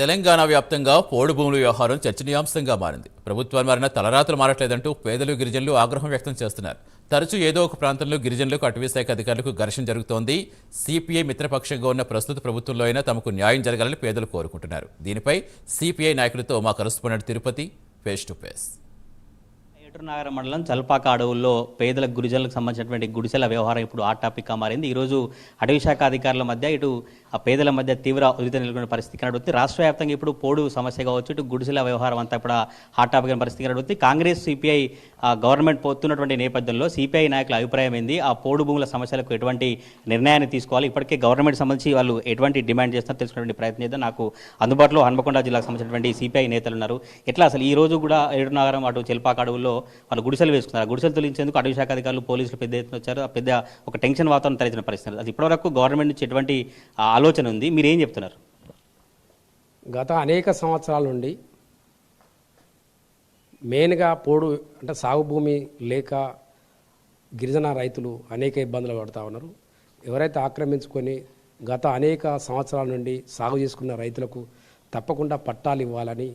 తెలంగాణ వ్యాప్తంగా పోడు భూముల వ్యవహారం చర్చనీయాంశంగా మారింది. ప్రభుత్వాలు మారిన తలరాతలు మారట్లేదంటూ పేదలు గిరిజనులు ఆగ్రహం వ్యక్తం చేస్తున్నారు. తరచూ ఏదో ఒక ప్రాంతంలో గిరిజనులకు అటవీశాఖ అధికారులకు ఘర్షణ జరుగుతోంది. సిపిఐ మిత్రపక్షంగా ఉన్న ప్రస్తుత ప్రభుత్వంలో అయినా తమకు న్యాయం జరగాలని పేదలు కోరుకుంటున్నారు. దీనిపై సిపిఐ నాయకులతో మా correspondent Tirupati face to face. Eturunagaram మండలం చల్పాక అడవుల్లో పేదల గురిజనులకు సంబంధించినటువంటి గుడిసెల వ్యవహారం ఇప్పుడు ఆ టాపిక్గా మారింది. ఈరోజు అటవీ శాఖ అధికారుల మధ్య ఇటు ఆ పేదల మధ్య తీవ్ర ఉదిత నెలకొన్న పరిస్థితి కనబడుతుంది. రాష్ట్ర వ్యాప్తంగా ఇప్పుడు పోడు సమస్య కావచ్చు ఇటు గుడిసెల వ్యవహారం అంతా ఇప్పుడు హాట్ టాపిక్ అయిన పరిస్థితి కనబడుతుంది. కాంగ్రెస్ సిపిఐ గవర్నమెంట్ పోతున్నటువంటి నేపథ్యంలో సిపిఐ నాయకుల అభిప్రాయం ఏంది? ఆ పోడు భూముల సమస్యలకు ఎటువంటి నిర్ణయాన్ని తీసుకోవాలి? ఇప్పటికే గవర్నమెంట్ సంబంధించి వాళ్ళు ఎటువంటి డిమాండ్ చేస్తారో తెలుసుకునే ప్రయత్నం చేద్దాం. నాకు అందుబాటులో హన్మకొండ జిల్లాకు సంబంధించినటువంటి సిపిఐ నేతలు ఉన్నారు. ఎట్లా అసలు ఈ రోజు కూడా ఏడునగరం అటు చెల్పాక అడవుల్లో వాళ్ళు గుడిసెలు వేసుకున్నారు. ఆ గుడిసెలు తొలగించేందుకు అటవీ శాఖ అధికారులు పోలీసులు పెద్ద ఎత్తున వచ్చారు. పెద్ద ఒక టెన్షన్ వాతావరణం తలెత్తిన పరిస్థితి. అది ఇప్పటివరకు గవర్నమెంట్ నుంచి ఎటువంటి ఆలోచన ఉంది? మీరు ఏం చెప్తున్నారు? గత అనేక సంవత్సరాల నుండి మెయిన్గా పోడు అంటే సాగు భూమి లేక గిరిజన రైతులు అనేక ఇబ్బందులు పడుతూ ఉన్నారు. ఎవరైతే ఆక్రమించుకొని గత అనేక సంవత్సరాల నుండి సాగు చేసుకున్న రైతులకు తప్పకుండా పట్టాలు ఇవ్వాలని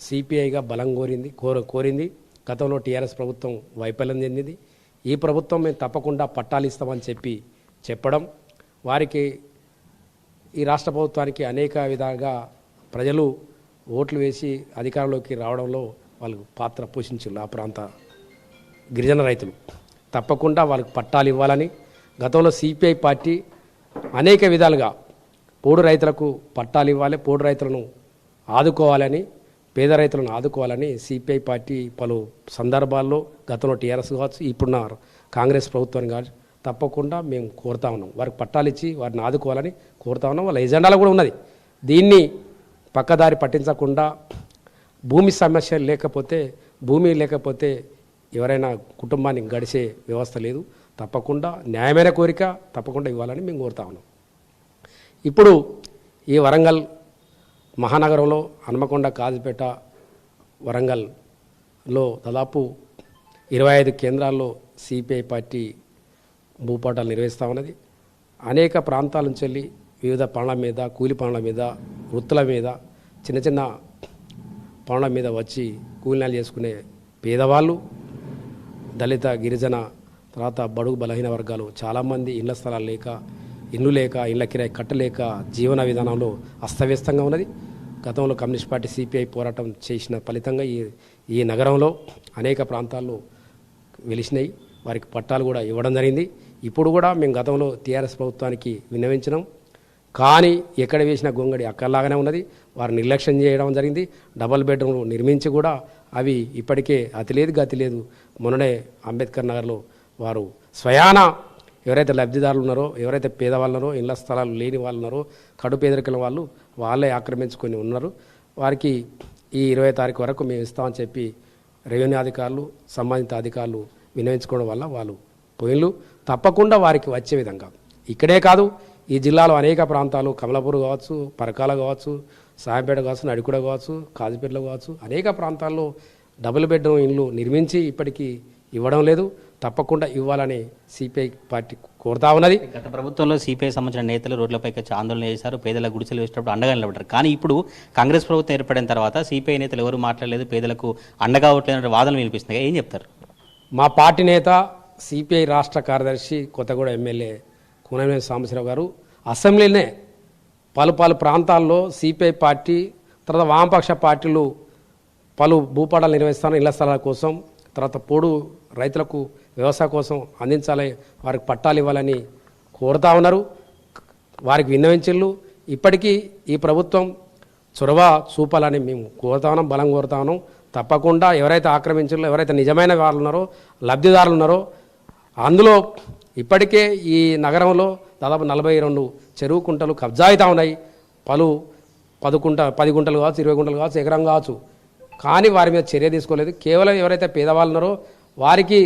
సిపిఐగా బలం కోరింది కోర కోరింది. గతంలో టీఆర్ఎస్ ప్రభుత్వం వైఫల్యం చెందింది. ఈ ప్రభుత్వం మేము తప్పకుండా పట్టాలు ఇస్తామని చెప్పి చెప్పడం వారికి ఈ రాష్ట్ర ప్రభుత్వానికి అనేక విధాలుగా ప్రజలు ఓట్లు వేసి అధికారంలోకి రావడంలో వాళ్ళు పాత్ర పోషించారు ఆ ప్రాంత గిరిజన రైతులు. తప్పకుండా వాళ్ళకి పట్టాలు ఇవ్వాలని గతంలో సిపిఐ పార్టీ అనేక విధాలుగా పోడు రైతులకు పట్టాలు ఇవ్వాలి పోడు రైతులను ఆదుకోవాలని పేద రైతులను ఆదుకోవాలని సిపిఐ పార్టీ పలు సందర్భాల్లో గతంలో టీఆర్ఎస్ కావచ్చు ఇప్పుడున్న కాంగ్రెస్ ప్రభుత్వాన్ని కావచ్చు తప్పకుండా మేము కోరుతా ఉన్నాం. వారికి పట్టాలు ఇచ్చి వారిని ఆదుకోవాలని కోరుతా ఉన్నాం. వాళ్ళ ఎజెండాలో కూడా ఉన్నది. దీన్ని పక్కదారి పట్టించకుండా భూమి సమస్య లేకపోతే భూమి లేకపోతే ఎవరైనా కుటుంబాన్ని గడిచే వ్యవస్థ లేదు. తప్పకుండా న్యాయమైన కోరిక తప్పకుండా ఇవ్వాలని మేము కోరుతా ఉన్నాం. ఇప్పుడు ఈ వరంగల్ మహానగరంలో హనుమకొండ కాజిపేట వరంగల్లో దాదాపు ఇరవై ఐదు కేంద్రాల్లో సిపిఐ పార్టీ భూపాటాలు నిర్వహిస్తూ ఉన్నది. అనేక ప్రాంతాల నుంచి వెళ్ళి వివిధ పనుల మీద కూలి పనుల మీద వృత్తుల మీద చిన్న చిన్న పనుల మీద వచ్చి కూలినాలు చేసుకునే పేదవాళ్ళు దళిత గిరిజన తర్వాత బడుగు బలహీన వర్గాలు చాలామంది ఇళ్ళ స్థలాలు లేక ఇల్లు లేక ఇళ్ళ కిరాయి కట్టలేక జీవన విధానంలో అస్తవ్యస్తంగా ఉన్నది. గతంలో కమ్యూనిస్ట్ పార్టీ సిపిఐ పోరాటం చేసిన ఫలితంగా ఈ ఈ నగరంలో అనేక ప్రాంతాల్లో వెలిసినాయి. వారికి పట్టాలు కూడా ఇవ్వడం జరిగింది. ఇప్పుడు కూడా మేము గతంలో టీఆర్ఎస్ ప్రభుత్వానికి విన్నవించినాం. కానీ ఎక్కడ వేసిన గొంగడి అక్కర్లాగానే ఉన్నది. వారు నిర్లక్ష్యం చేయడం జరిగింది. డబల్ బెడ్రూమ్లు నిర్మించి కూడా అవి ఇప్పటికే అతి లేదు గతి లేదు మొన్ననే అంబేద్కర్ నగర్లో వారు స్వయాన ఎవరైతే లబ్ధిదారులు ఉన్నారో ఎవరైతే పేదవాళ్ళు ఇళ్ళ స్థలాలు లేని వాళ్ళు ఉన్నారో కడు పేదరికల వాళ్ళు వాళ్ళే ఆక్రమించుకొని ఉన్నారు. వారికి ఈ ఇరవై తారీఖు వరకు మేము ఇస్తామని చెప్పి రెవెన్యూ అధికారులు సంబంధిత అధికారులు వినియోగించుకోవడం వల్ల వాళ్ళు పోయిన్లు. తప్పకుండా వారికి వచ్చే విధంగా. ఇక్కడే కాదు ఈ జిల్లాలో అనేక ప్రాంతాలు కమలాపూర్ కావచ్చు పరకాల కావచ్చు సాయంపేట కావచ్చు నడికూడ కావచ్చు కాజీపేటలో కావచ్చు అనేక ప్రాంతాల్లో డబుల్ బెడ్రూమ్ ఇండ్లు నిర్మించి ఇప్పటికీ ఇవ్వడం లేదు. తప్పకుండా ఇవ్వాలని సిపిఐ పార్టీ కోరుతా ఉన్నది. గత ప్రభుత్వంలో సిపిఐ సంబంధించిన నేతలు రోడ్లపైకి వచ్చి ఆందోళన చేశారు పేదల గుడిసెలు వేసేటప్పుడు అండగా నిలబడ్డారు. కానీ ఇప్పుడు కాంగ్రెస్ ప్రభుత్వం ఏర్పడిన తర్వాత సిపిఐ నేతలు ఎవరు మాట్లాడలేదు పేదలకు అండగా అవట్లేదు వాదనలు వినిపిస్తున్నాయి. ఏం చెప్తారు? మా పార్టీ నేత సిపిఐ రాష్ట్ర కార్యదర్శి కొత్తగూడ ఎమ్మెల్యే కూనమేని సాంబశివరావు గారు అసెంబ్లీనే పలు పలు ప్రాంతాల్లో సిపిఐ పార్టీ తర్వాత వామపక్ష పార్టీలు పలు భూపాటాలు నిర్వహిస్తాను ఇళ్ళ స్థలాల కోసం తర్వాత పోడు రైతులకు వ్యవసాయ కోసం అందించాలి వారికి పట్టాలు ఇవ్వాలని కోరుతా ఉన్నారు. వారికి విన్నవించిళ్ళు. ఇప్పటికీ ఈ ప్రభుత్వం చొరవ చూపాలని మేము కోరుతా ఉన్నాం బలం కోరుతా ఉన్నాం. తప్పకుండా ఎవరైతే ఆక్రమించారో ఎవరైతే నిజమైన వాళ్ళు ఉన్నారో లబ్ధిదారులు ఉన్నారో అందులో ఇప్పటికే ఈ నగరంలో దాదాపు నలభై రెండు చెరువు కుంటలు కబ్జా అవుతా ఉన్నాయి. పలు పది కుంట పది గుంటలు కావచ్చు ఇరవై గుంటలు కావచ్చు ఎకరం కావచ్చు. కానీ వారి మీద చర్య తీసుకోలేదు. కేవలం ఎవరైతే పేదవాళ్ళు ఉన్నారో వారికి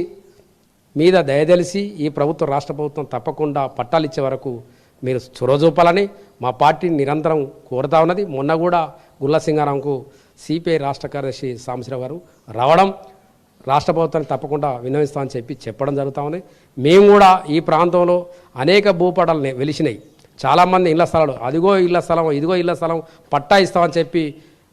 మీద దయదలిసి ఈ ప్రభుత్వం రాష్ట్ర ప్రభుత్వం తప్పకుండా పట్టాలు ఇచ్చే వరకు మీరు చొరవ చూపాలని మా పార్టీ నిరంతరం కోరుతా ఉన్నది. మొన్న కూడా గుల్లసింగారాంకు సిపిఐ రాష్ట్ర కార్యదర్శి సాంబశివరావు గారు రావడం రాష్ట్ర ప్రభుత్వాన్ని తప్పకుండా విన్నవిస్తామని చెప్పి చెప్పడం జరుగుతూ ఉంది. మేము కూడా ఈ ప్రాంతంలో అనేక భూపటాలు వెలిసినాయి. చాలామంది ఇళ్ళ స్థలాలు అదిగో ఇళ్ళ స్థలం ఇదిగో ఇళ్ళ స్థలం పట్టా ఇస్తామని చెప్పి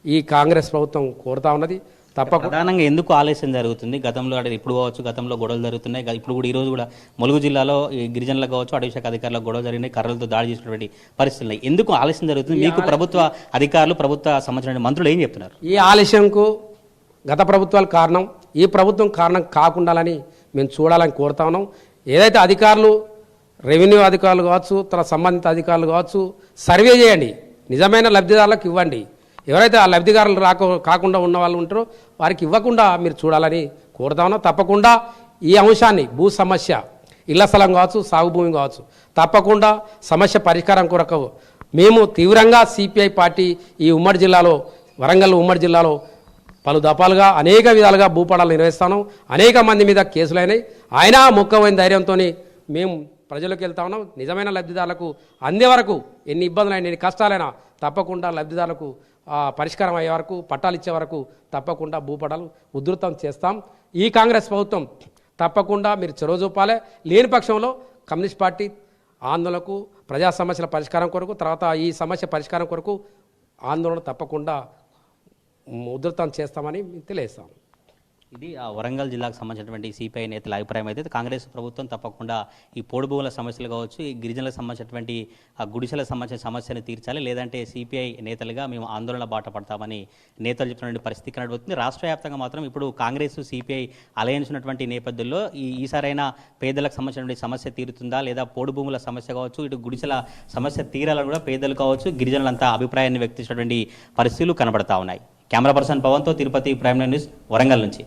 ఈ కాంగ్రెస్ ప్రభుత్వం కోరుతా ఉన్నది. తప్పకుండా ప్రధానంగా ఎందుకు ఆలస్యం జరుగుతుంది? గతంలో అంటే ఇప్పుడు కావచ్చు గతంలో గొడవలు జరుగుతున్నాయి. ఇప్పుడు కూడా ఈ రోజు కూడా ములుగు జిల్లాలో ఈ గిరిజనులకు కావచ్చు అటవీ శాఖ అధికారులకు గొడవలు జరిగినాయి. కర్రలతో దాడి చేసినటువంటి పరిస్థితులు ఉన్నాయి. ఎందుకు ఆలస్యం జరుగుతుంది? మీకు ప్రభుత్వ అధికారులు ప్రభుత్వ సంబంధించిన మంత్రులు ఏం చెప్తున్నారు? ఈ ఆలస్యంకు గత ప్రభుత్వాలు కారణం ఈ ప్రభుత్వం కారణం కాకుండాలని మేము చూడాలని కోరుతా ఉన్నాం. ఏదైతే అధికారులు రెవెన్యూ అధికారులు కావచ్చు తన సంబంధిత అధికారులు కావచ్చు సర్వే చేయండి. నిజమైన లబ్ధిదారులకు ఇవ్వండి. ఎవరైతే ఆ లబ్ధిదారులు రాక కాకుండా ఉన్న వాళ్ళు ఉంటారో వారికి ఇవ్వకుండా మీరు చూడాలని కోరుతామన్నా తప్పకుండా ఈ అంశాన్ని భూ సమస్య ఇళ్ళ స్థలం కావచ్చు సాగు భూమి కావచ్చు తప్పకుండా సమస్య పరిష్కారం కొరకు మేము తీవ్రంగా సిపిఐ పార్టీ ఈ ఉమ్మడి జిల్లాలో వరంగల్ ఉమ్మడి జిల్లాలో పలు దఫాలుగా అనేక విధాలుగా భూపడాలు నిర్వహిస్తాను. అనేక మంది మీద కేసులైనాయి ఆయన అయినా మొక్కవైన ధైర్యంతో మేము ప్రజలకు వెళ్తా ఉన్నాం. నిజమైన లబ్ధిదారులకు అందే వరకు ఎన్ని ఇబ్బందులైనా ఎన్ని కష్టాలైనా తప్పకుండా లబ్ధిదారులకు పరిష్కారం అయ్యే వరకు పట్టాలు ఇచ్చే వరకు తప్పకుండా భూపటాలు ఉధృతం చేస్తాం. ఈ కాంగ్రెస్ ప్రభుత్వం తప్పకుండా మీరు చొరవ చూపాలి. లేని పక్షంలో కమ్యూనిస్ట్ పార్టీ ఆందోళనకు ప్రజా సమస్యల పరిష్కారం కొరకు తర్వాత ఈ సమస్య పరిష్కారం కొరకు ఆందోళన తప్పకుండా ఉధృతం చేస్తామని తెలియజేస్తాం. ఇది ఆ వరంగల్ జిల్లాకు సంబంధించినటువంటి సిపిఐ నేతల అభిప్రాయం అయితే కాంగ్రెస్ ప్రభుత్వం తప్పకుండా ఈ పోడు భూముల సమస్యలు కావచ్చు ఈ గిరిజనులకు సంబంధించినటువంటి ఆ గుడిసెలకు సంబంధించిన సమస్యను తీర్చాలి. లేదంటే సిపిఐ నేతలుగా మేము ఆందోళన బాట పడతామని నేతలు చెప్తున్నటువంటి పరిస్థితి కనబడుతుంది. రాష్ట్ర వ్యాప్తంగా మాత్రం ఇప్పుడు కాంగ్రెస్ సిపిఐ అలయన్స్ ఉన్నటువంటి నేపథ్యంలో ఈ ఈసారైనా పేదలకు సంబంధించినటువంటి సమస్య తీరుతుందా? లేదా పోడు భూముల సమస్య కావచ్చు ఇటు గుడిసెల సమస్య తీరాలని కూడా పేదలు కావచ్చు గిరిజనులంతా అభిప్రాయాన్ని వ్యక్తించినటువంటి పరిస్థితులు కనబడతా ఉన్నాయి. కెమెరా పర్సన్ పవన్తో తిరుపతి ప్రైమ్ న్యూస్ వరంగల్ నుంచి.